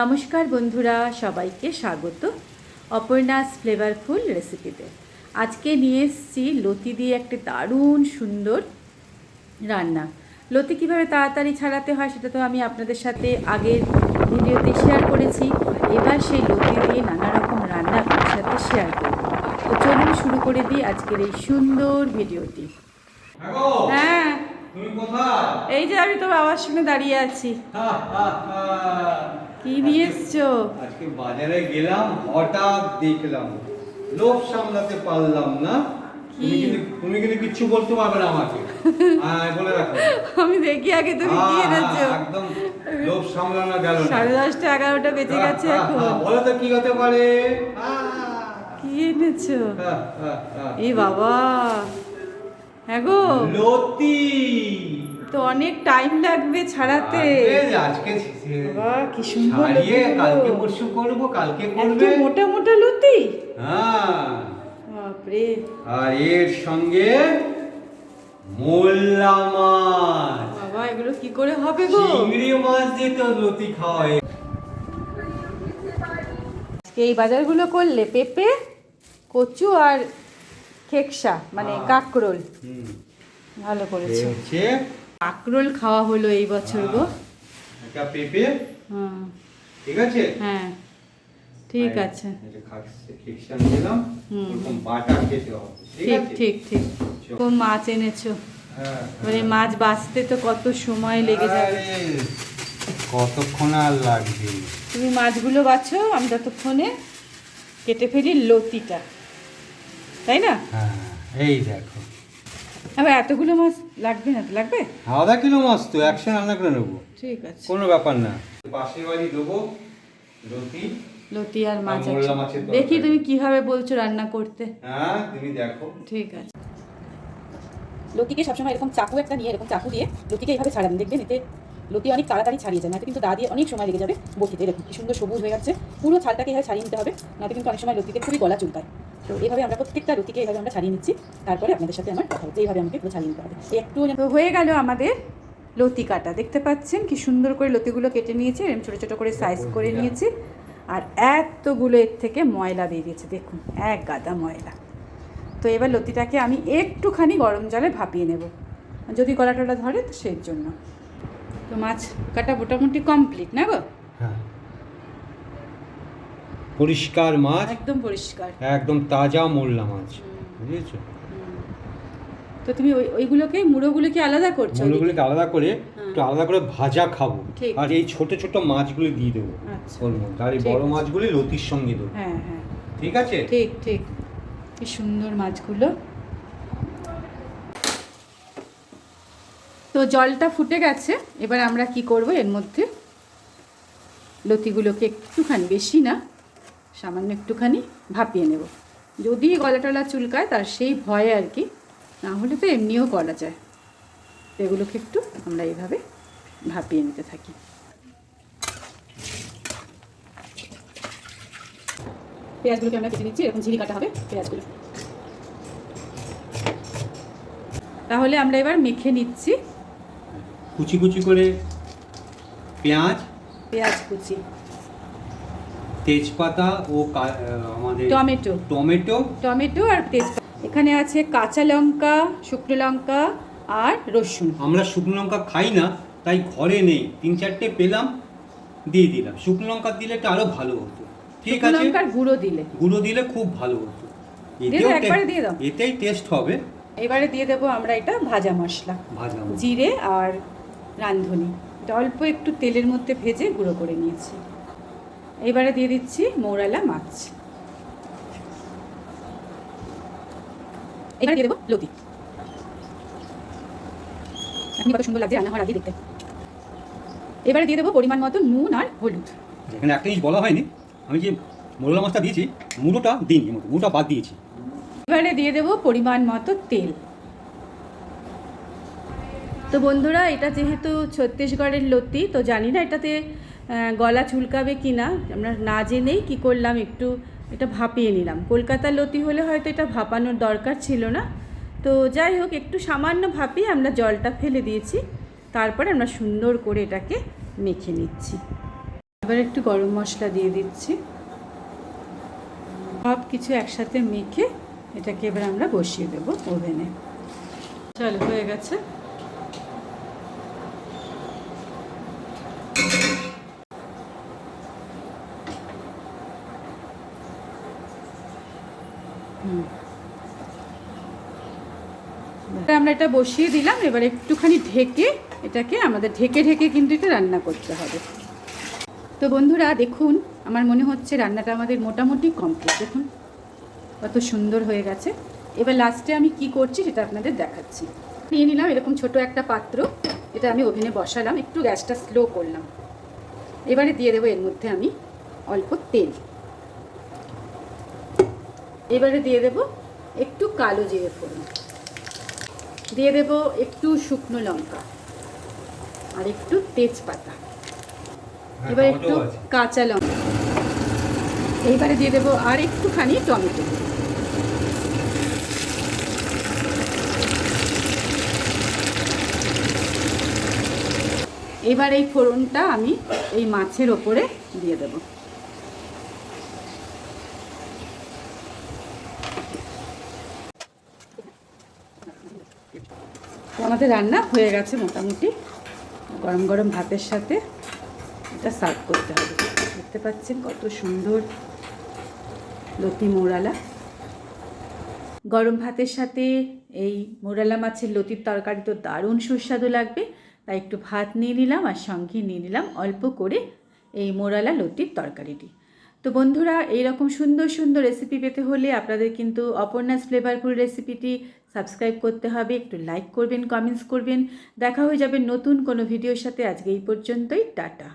নমস্কার বন্ধুরা সবাইকে স্বাগত অপর্ণাস ফ্লেভারফুল রেসিপিতে আজকে নিয়ে এসেছি লতি দিয়ে একটি দারুণ সুন্দর রান্না। লতি কীভাবে তাড়াতাড়ি ছাড়াতে হয় সেটা তো আমি আপনাদের সাথে আগের ভিডিওতে শেয়ার করেছি। এবার সেই লতি দিয়ে নানা রকম রান্না আপনাদের সাথে শেয়ার করব। তো চলুন শুরু করে দিই আজকের এই সুন্দর ভিডিওটি। হ্যাঁ এই যে আমি তো বাবার সঙ্গে দাঁড়িয়ে আছি। কি নিয়ে এসছো? আজকে বাজারে গেলাম হঠাৎ দেখলাম লোভ সামলাতে পারলাম না। তুমি? কিন্তু কিচ্ছু বলতে পারবে না আমাকে। হ্যাঁ বলে রাখো। আমি দেখি আগে তুমি কি হ্যাঁ, এনেছো। হ্যাঁ, একদম লোভ সামলানো গেল না। সাড়ে দশটা এগারোটা বেজে গেছে হ্যাঁ, এখন। হ্যাঁ, বলো তো কি হতে পারে? হ্যাঁ, কি এনেছো? হ্যাঁ, হ্যাঁ, হ্যাঁ। এই বাবা। হ্যাঁ গো। লতি। তো অনেক টাইম লাগবে ছাড়াতে। আজকে- বাবা কি সুন্দর কালকে পরশু করব কালকে করবে। মোটা মোটা লতি? হ্যাঁ। বাপরে। আর এর সঙ্গে মোল্লা মাছ। বাবা এগুলো কি করে হবে গো? চিংড়ি মাছ দিয়ে তো লতি খাওয়ায় আজকে এই বাজারগুলো করলে পেঁপে কচু আর খেকসা মানে। কাকরোল। ভালো করেছ। কাকরোল খাওয়া হলো এই বছর গো। একটা পেঁপে। হ্যাঁ। ঠিক আছে? হ্যাঁ ঠিক আছে। এই যে খাস- দিলাম। বাটা খেতে হবে ঠিক ঠিক ঠিক কোন মাছ এনেছো? হ্যাঁ, মানে হ্যাঁ। মাছ বাঁচতে তো কত সময় লেগে যাবে। কতক্ষণ আর লাগবে? তুমি মাছগুলো বাছো আমি ততক্ষণে কেটে ফেলি লতিটা। তাই না? হ্যাঁ এই দেখো। আবার এতগুলো মাছ লাগবে না তো? লাগবে? আধা কিলো মাছ তো একশো রান্না করে নেব। ঠিক আছে। কোনো ব্যাপার না। পাশের বাড়ি দেবো লতি লতি আর মাছ। দেখি তুমি কীভাবে বলছো রান্না করতে। হ্যাঁ তুমি দেখো। ঠিক আছে। লতিকে সবসময় এরকম চাকু একটা নিয়ে এরকম চাকু দিয়ে লতিকে এইভাবে ছাড়াবেন দেখবেন এতে লতি অনেক তাড়াতাড়ি ছাড়িয়ে যায় না কিন্তু দা দিয়ে অনেক সময় লেগে যাবে বটিতে দেখুন কি সুন্দর সবুজ হয়ে যাচ্ছে পুরো ছালটাকে এভাবে ছাড়িয়ে নিতে হবে না কিন্তু অনেক সময় লতিতে খুবই গলা চুলকায়। তো এইভাবে আমরা প্রত্যেকটা লতিকে এইভাবে আমরা ছাড়িয়ে নিচ্ছি। তারপরে আপনাদের সাথে আমার কথা হচ্ছে। এইভাবে আমাকে পুরো ছাড়িয়ে নিতে হবে। একটু তো হয়ে গেল আমাদের লতি কাটা। দেখতে পাচ্ছেন কি সুন্দর করে লতিগুলো কেটে নিয়েছি এরকম ছোটো ছোটো করে সাইজ করে নিয়েছি। আর এতগুলো এর থেকে ময়লা বেরিয়েছে। দেখুন এক গাদা ময়লা। তো এবার লতিটাকে আমি একটুখানি গরম জলে ভাপিয়ে নেব। যদি গলা টলা ধরে তো সেই জন্য। তো মাছ কাটা মোটামুটি কমপ্লিট না গো? হ্যাঁ। পরিষ্কার মাছ? একদম পরিষ্কার। একদম তাজা মোল্লা মাছ। বুঝেছ? তো তুমি ওই ওইগুলোকে মুড়োগুলোকে আলাদা করছ মুড়োগুলোকে আলাদা করে হ্যাঁ। একটু আলাদা করে ভাজা খাব। আর এই ছোট ছোট মাছগুলি দিয়ে দেবো আচ্ছা। ওর মধ্যে। আর এই বড় মাছগুলি লতির সঙ্গে দেবো। হ্যাঁ হ্যাঁ। ঠিক আছে? ঠিক ঠিক। কি সুন্দর মাছগুলো। তো জলটা ফুটে গেছে। এবার আমরা কি করব এর মধ্যে? লতিগুলোকে একটুখানি বেশি না। সামান্য একটুখানি ভাপিয়ে নেব। যদি গলা টলা চুলকায় তার সেই ভয়ে আর কি না হলে তো এমনিও করা যায়। তো এগুলোকে একটু আমরা এইভাবে ভাপিয়ে নিতে থাকি। পেঁয়াজগুলোকে আমরা কেটে নিচ্ছি এরকম ঝিরি কাটা হবে পেঁয়াজগুলো। তাহলে আমরা এবার মেখে নিচ্ছি কুচি কুচি করে পেঁয়াজ। পেঁয়াজ কুচি। তেজপাতা ও আমাদের টমেটো। টমেটো। টমেটো আর তেজপাতা। এখানে আছে কাঁচা লঙ্কা শুকনো লঙ্কা আর রসুন। আমরা শুকনো লঙ্কা খাই না তাই ঘরে নেই। তিন চারটে পেলাম দিয়ে দিলাম। শুকনো লঙ্কা দিলে একটু আরও ভালো হতো। ঠিক আছে? লঙ্কার গুঁড়ো দিলে। গুঁড়ো দিলে খুব ভালো হতো। দিয়ে দাও, একবারে দিয়ে দাও। এতেই টেস্ট হবে। এবারে দিয়ে দেবো আমরা এটা ভাজা মশলা। ভাজা জিরে আর রাঁধুনি। এটা অল্প একটু তেলের মধ্যে ভেজে গুঁড়ো করে নিয়েছি। এবারে দিয়ে দিচ্ছি মৌরালা মাছ। এবারে দিয়ে দেবো লতি। এখন কত সুন্দর লাগছে রান্না হওয়ার আগে দেখতে। এবারে দিয়ে দেবো পরিমাণ মতো নুন আর হলুদ। এখানে একটা জিনিস বলা হয়নি আমি যে মোরলা মাছটা দিয়েছি মুড়োটা দিইনি মুড়োটা বাদ দিয়েছি। এবারে দিয়ে দেবো পরিমাণ মতো তেল। তো বন্ধুরা এটা যেহেতু ছত্তিশগড়ের লতি তো জানি না এটাতে গলা চুলকাবে কি না, আমরা না জেনেই কী করলাম একটু এটা ভাপিয়ে নিলাম। কলকাতার লতি হলে হয়তো এটা ভাপানোর দরকার ছিল না। তো যাই হোক, একটু সামান্য ভাপিয়ে আমরা জলটা ফেলে দিয়েছি। তারপরে আমরা সুন্দর করে এটাকে মেখে নিচ্ছি। এবার একটু গরম মশলা দিয়ে দিচ্ছি। সব কিছু একসাথে মেখে এটাকে এবার আমরা বসিয়ে দেবো ওভেনে। চলো, হয়ে গেছে। আমরা এটা বসিয়ে দিলাম, এবার একটুখানি ঢেকে এটাকে আমাদের ঢেকে ঢেকে কিন্তু এটা রান্না করতে হবে। তো বন্ধুরা, দেখুন, আমার মনে হচ্ছে রান্নাটা আমাদের মোটামুটি কমপ্লিট দেখুন, কত সুন্দর হয়ে গেছে। এবার লাস্টে আমি কি করছি সেটা আপনাদের দেখাচ্ছি। নিয়ে নিলাম এরকম ছোট একটা পাত্র, এটা আমি ওভেনে বসালাম, একটু গ্যাসটা স্লো করলাম। এবারে দিয়ে দেবো এর মধ্যে আমি অল্প তেল। এবারে দিয়ে দেব একটু কালো জিরে ফোড়ন। দিয়ে দেব একটু শুকনো লঙ্কা আর একটু তেজপাতা। এবার একটু কাঁচা লঙ্কা। এইবারে দিয়ে দেবো আর একটুখানি টমেটো। এবার এই ফোড়নটা আমি এই মাছের ওপরে দিয়ে দেব। আমাদের রান্না হয়ে গেছে মোটামুটি। গরম গরম ভাতের সাথে এটা সার্ভ করতে হবে। দেখতে পাচ্ছেন কত সুন্দর লতি মোরালা। গরম ভাতের সাথে এই মোরালা মাছের লতির তরকারি তো দারুণ সুস্বাদু লাগবে। তাই একটু ভাত নিয়ে নিলাম আর সঙ্গে নিয়ে নিলাম অল্প করে এই মোরালা লতির তরকারিটি। তো বন্ধুরা এই রকম সুন্দর সুন্দর রেসিপি পেতে হলে আপনাদের কিন্তু অপর্ণাস ফ্লেভারফুল রেসিপিটি সাবস্ক্রাইব করতে হবে। একটু লাইক করবেন কমেন্টস করবেন। দেখা হয়ে যাবে নতুন কোনো ভিডিওর সাথে। আজকে এই পর্যন্তই, টাটা।